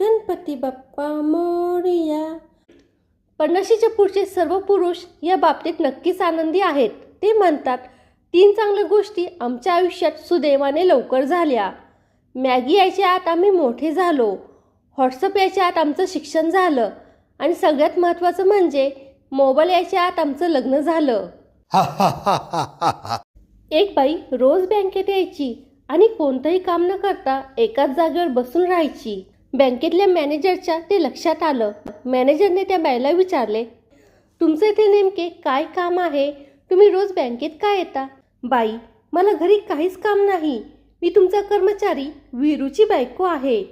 गणपती बाप्पा मोरया. पन्नाशीच्या पुढचे सर्व पुरुष या बाबतीत नक्कीच आनंदी आहेत. ते म्हणतात तीन चांगल्या गोष्टी आमच्या आयुष्यात सुदैवाने लवकर झाल्या. मॅगी यायच्या आत आम्ही मोठे झालो. व्हॉट्सअप यायच्या आत आमचं शिक्षण झालं. आणि सगळ्यात महत्त्वाचं म्हणजे मोबाईल यायच्या आत आमचं लग्न झालं. एक बाई रोज बँकेत यायची आणि कोणतंही काम न करता एकाच जागेवर बसून राहायची. बँकेतल्या मॅनेजरच्या ते लक्षात आलं. मॅनेजरने त्या बाईला विचारले तुमचं इथे नेमके काय काम आहे? तुम्ही रोज बँकेत का येता? बाई मला घरी काहीच काम नाही. मी तुमचा कर्मचारी वीरूची बायको आहे.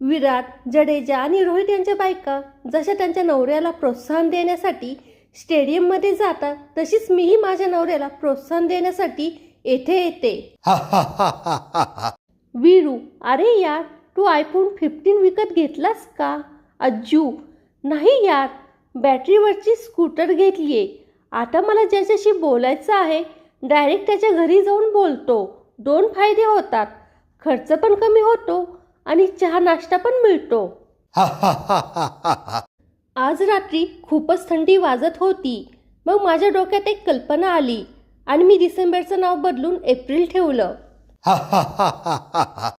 विराट जडेजा आणि रोहित यांच्या बायका जशा त्यांच्या नवऱ्याला प्रोत्साहन देण्यासाठी स्टेडियममध्ये जातात तशीच मीही माझ्या नवऱ्याला प्रोत्साहन देण्यासाठी येथे येते. वीरू अरे यार तू आयफोन फिफ्टीन विकत घेतलास का? अज्जू नाही यार. बॅटरीवरची स्कूटर घेतलीये. आता मला ज्याच्याशी बोलायचं आहे डायरेक्ट त्याच्या घरी जाऊन बोलतो. दोन फायदे होतात. खर्च पण कमी होतो आणि चहा नाश्ता पण मिळतो. आज रात्री खूपच थंडी वाजत होती. मग माझ्या डोक्यात एक कल्पना आली आणि मी डिसेंबरचं नाव बदलून एप्रिल ठेवलं.